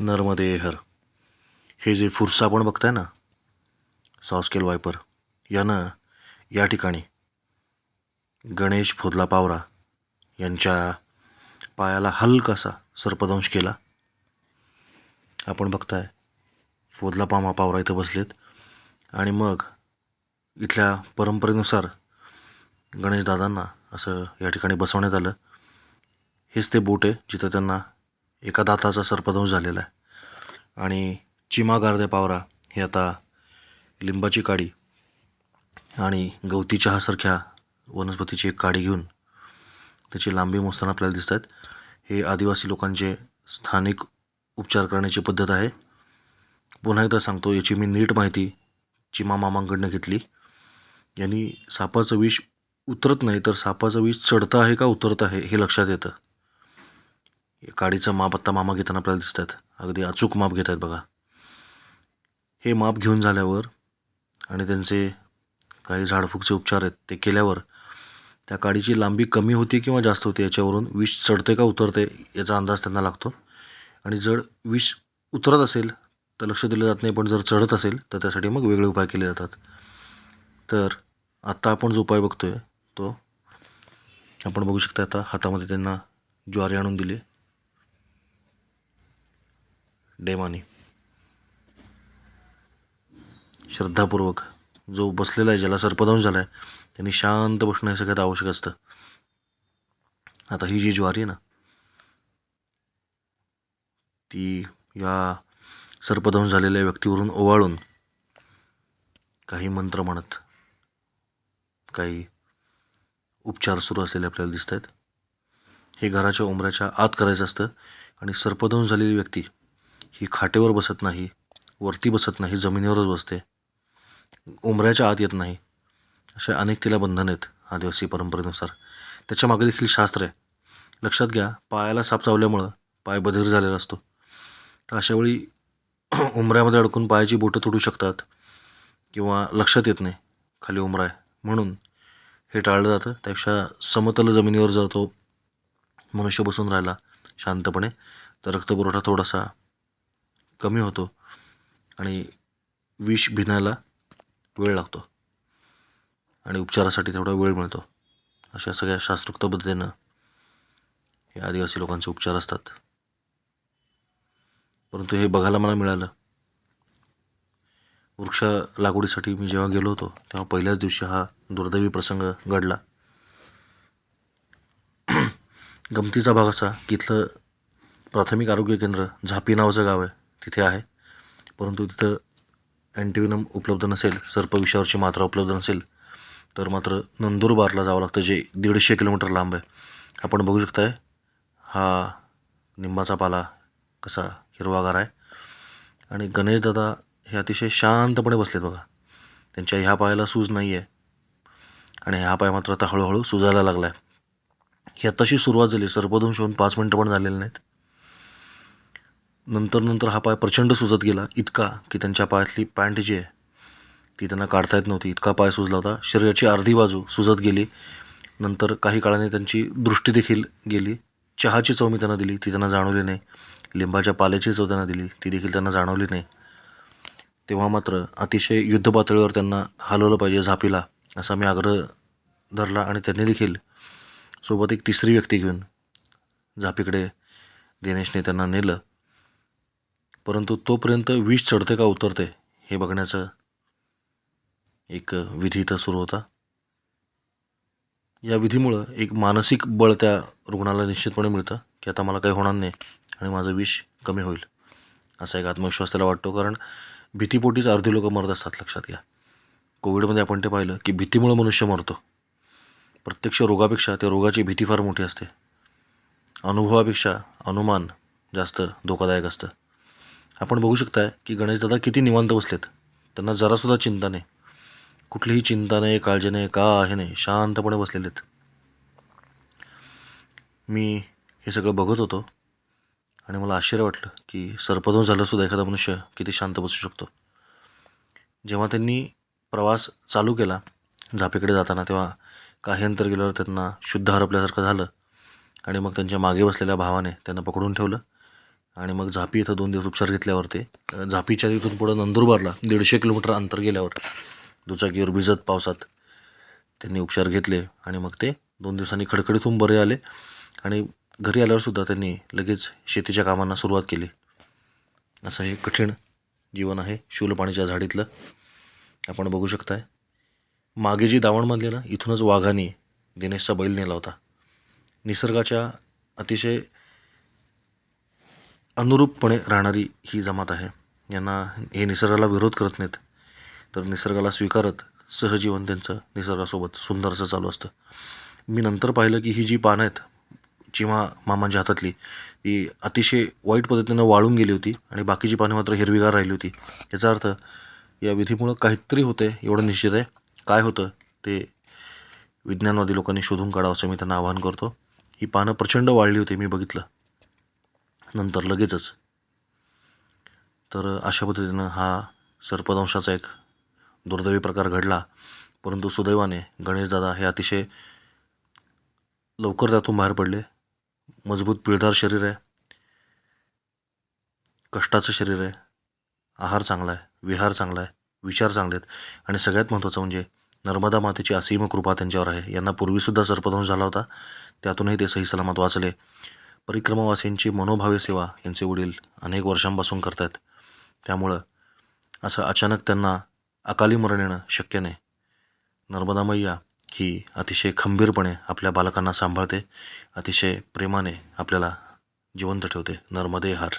नर्मदे हर हे जे फुरसा आपण बघताय ना सॉस्केल वायपर यानं या ठिकाणी गणेश फोदला पावरा यांच्या पायाला हलकासा सर्पदंश केला. आपण बघताय फोदला पामा पावरा इथं बसलेत. आणि मग इथल्या परंपरेनुसार गणेशदादांना असं या ठिकाणी बसवण्यात आलं. हेच ते बोट आहे जिथं त्यांना एका दाताचा सर्पदंश झालेला आहे. आणि चिमा गारदे पावरा हे आता लिंबाची काडी आणि गवती चहासारख्या वनस्पतीची एक काडी घेऊन त्याची लांबी मोजताना आपल्याला दिसत आहेत. हे आदिवासी लोकांचे स्थानिक उपचार करण्याची पद्धत आहे. पुन्हा एकदा सांगतो याची मी नीट माहिती चिमा मामांकडनं घेतली. यांनी सापाचं विष उतरत नाही तर सापाचं विष चढतं आहे का उतरत आहे हे लक्षात येतं. काडीचं माप आत्ता मामा घेताना आपल्याला दिसत आहेत अगदी अचूक माप घेत आहेत बघा. हे माप घेऊन झाल्यावर आणि त्यांचे काही झाडफूकचे उपचार आहेत ते केल्यावर त्या काडीची लांबी कमी होती किंवा जास्त होती याच्यावरून विष चढते का उतरते याचा अंदाज त्यांना लागतो. आणि जर विष उतरत असेल तर लक्ष दिलं जात नाही पण जर चढत असेल तर त्यासाठी मग वेगळे उपाय केले जातात. तर आत्ता आपण जो उपाय बघतो आहे तो आपण बघू शकता आता हातामध्ये त्यांना ज्वारी आणून दिली. डेमानी. श्रद्धापूर्वक जो बसलेला आहे ज्याला सर्पदंश झाला आहे त्यांनी शांत बसणं हे सगळ्यात आवश्यक असतं. आता ही जी ज्वारी आहे ना ती या सर्पदंश झालेल्या व्यक्तीवरून ओवाळून काही मंत्र म्हणत काही उपचार सुरू असलेले आपल्याला दिसत आहेत हे घराच्या उंबऱ्याच्या आत करायचं असतं आणि सर्पदंश झालेली व्यक्ती ही खाटेवर बसत नाही वरती बसत नाही जमिनीवरच बसते. उंबऱ्याच्या आत येत नाही. असे अनेक तिला बंधन आहेत आदिवासी परंपरेनुसार. त्याच्यामागे देखील शास्त्र आहे. लक्षात घ्या पायाला साप चावल्यामुळं पाय बधीर झालेला असतो. तर अशावेळी उंबऱ्यामध्ये अडकून पायाची बोटं तुटू शकतात किंवा लक्षात येत नाही खाली उंबरा आहे. म्हणून हे टाळलं जातं. त्यापेक्षा समतल जमिनीवर जातो मनुष्य बसून राहिला शांतपणे तर रक्तपुरवठा थोडासा कमी होतो आणि विष भिनायला वेळ लागतो. आणि उपचारासाठी तेवढा वेळ मिळतो. अशा सगळ्या शास्त्रोक्त पद्धतीनं हे आदिवासी लोकांचे उपचार असतात. परंतु हे बघायला मला मिळालं. वृक्ष लागवडीसाठी मी जेव्हा गेलो होतो तेव्हा पहिल्याच दिवशी हा दुर्दैवी प्रसंग घडला. गमतीचा भाग असा की इथलं प्राथमिक आरोग्य केंद्र झापी नावाचं गाव आहे. तिथे आहे. परंतु तिथं अँटीविनम उपलब्ध नसेल सर्पविषावरची मात्रा उपलब्ध नसेल तर मात्र नंदुरबारला जावं लागतं जे दीडशे किलोमीटर लांब आहे. आपण बघू शकताय हा निंबाचा पाला कसा हिरवागार आहे. आणि गणेशदादा हे अतिशय शांतपणे बसलेत बघा. त्यांच्या ह्या पायाला सूज नाही आहे आणि ह्या पाय मात्र आता हळूहळू सुजायला लागला आहे ही आत्ताशी सुरुवात झाली. सर्पदंश होऊन पाच मिनटं पण झालेले नाहीत. नंतर नंतर हा पाय प्रचंड सुजत गेला. इतका की त्यांच्या पायातली पॅन्ट जी आहे ती त्यांना काढता येत नव्हती. इतका पाय सुजला होता. शरीराची अर्धी बाजू सुजत गेली. नंतर काही काळाने त्यांची दृष्टी देखील गेली. चहाची चव मी त्यांना दिली. ती त्यांना जाणवली नाही. लिंबाच्या पाल्याची चव त्यांना दिली. ती देखील त्यांना जाणवली नाही. तेव्हा मात्र अतिशय युद्धपातळीवर त्यांना हलवलं पाहिजे झापीला असा मी आग्रह धरला आणि त्यांनी देखील सोबत एक तिसरी व्यक्ती घेऊन झापीकडे दिनेशने त्यांना नेलं. परंतु तोपर्यंत विष चढते का उतरते हे बघण्याचं एक विधी इथं सुरू होता. या विधीमुळं एक मानसिक बळ त्या रुग्णाला निश्चितपणे मिळतं की आता मला काही होणार नाही आणि माझं विष कमी होईल असा एक आत्मविश्वास त्याला वाटतो. कारण भीतीपोटीच अर्धी लोकं मरत असतात लक्षात घ्या. कोविडमध्ये आपण ते पाहिलं की भीतीमुळं मनुष्य मरतो. प्रत्यक्ष रोगापेक्षा त्या रोगाची भीती फार मोठी असते. अनुभवापेक्षा अनुमान जास्त धोकादायक असतं. आपण बघू शकताय की गणेशदादा किती निवांत बसलेत. त्यांना जरासुद्धा चिंता नाही. कुठलीही चिंता नाही काळजी नाही का आहे नाही शांतपणे बसलेले आहेत मी हे सगळं बघत होतो आणि मला आश्चर्य वाटलं की सर्पदोन झालंसुद्धा एखादा मनुष्य किती शांत बसू शकतो. जेव्हा त्यांनी प्रवास चालू केला झापेकडे जाताना तेव्हा काही अंतर गेल्यावर त्यांना शुद्ध हरपल्यासारखं झालं आणि मग त्यांच्या मागे बसलेल्या भावाने त्यांना पकडून ठेवलं. आणि मग झापी इथं दोन दिवस उपचार घेतल्यावर ते झापीच्या तिथून पुढं नंदुरबारला दीडशे किलोमीटर अंतर गेल्यावर दुचाकीवर भिजत पावसात त्यांनी उपचार घेतले आणि मग ते दोन दिवसांनी खडखडीतून बरे आले आणि घरी आल्यावर सुद्धा त्यांनी लगेच शेतीच्या कामांना सुरुवात केली. असं हे कठीण जीवन आहे शूलपाणीच्या झाडीतलं. आपण बघू शकताय मागे जी दावण बांधली ना इथूनच वाघाने दिनेशचा बैल नेला होता. निसर्गाच्या अतिशय अनुरूपपणे राहणारी ही जमात आहे. यांना हे निसर्गाला विरोध करत नाहीत तर निसर्गाला स्वीकारत सहजीवन त्यांचं निसर्गासोबत सुंदर असं चालू असतं. मी नंतर पाहिलं की ही जी पानं आहेत चिमा मामांच्या हातातली ती अतिशय वाईट पद्धतीनं वाळून गेली होती आणि बाकीची पाने मात्र हिरवीगार राहिली होती. याचा अर्थ या विधीमुळं काहीतरी होतं आहे एवढं निश्चित आहे. काय होतं ते विज्ञानवादी लोकांनी शोधून काढावं असं मी त्यांना आवाहन करतो. ही पानं प्रचंड वाढली होती मी बघितलं. नंतर लगेचच. तर अशा पद्धतीनं हा सर्पदंशाचा एक दुर्दैवी प्रकार घडला. परंतु सुदैवाने गणेशदादा हे अतिशय लवकर त्यातून बाहेर पडले. मजबूत पिळदार शरीर आहे. कष्टाचं शरीर आहे. आहार चांगला आहे. विहार चांगला आहे. विचार चांगले आहेत. आणि सगळ्यात महत्त्वाचं म्हणजे नर्मदा मातेची असीम कृपा त्यांच्यावर आहे. यांना पूर्वीसुद्धा सर्पदंश झाला होता. त्यातूनही ते सही सलामत वाचले. परिक्रमावासींची मनोभावे सेवा यांचे वडील अनेक वर्षांपासून करत आहेत त्यामुळं असं अचानक त्यांना अकाली मरण येणं शक्य नाही. नर्मदा मैया ही अतिशय खंबीरपणे आपल्या बालकांना सांभाळते अतिशय प्रेमाने आपल्याला जिवंत ठेवते. नर्मदे हार.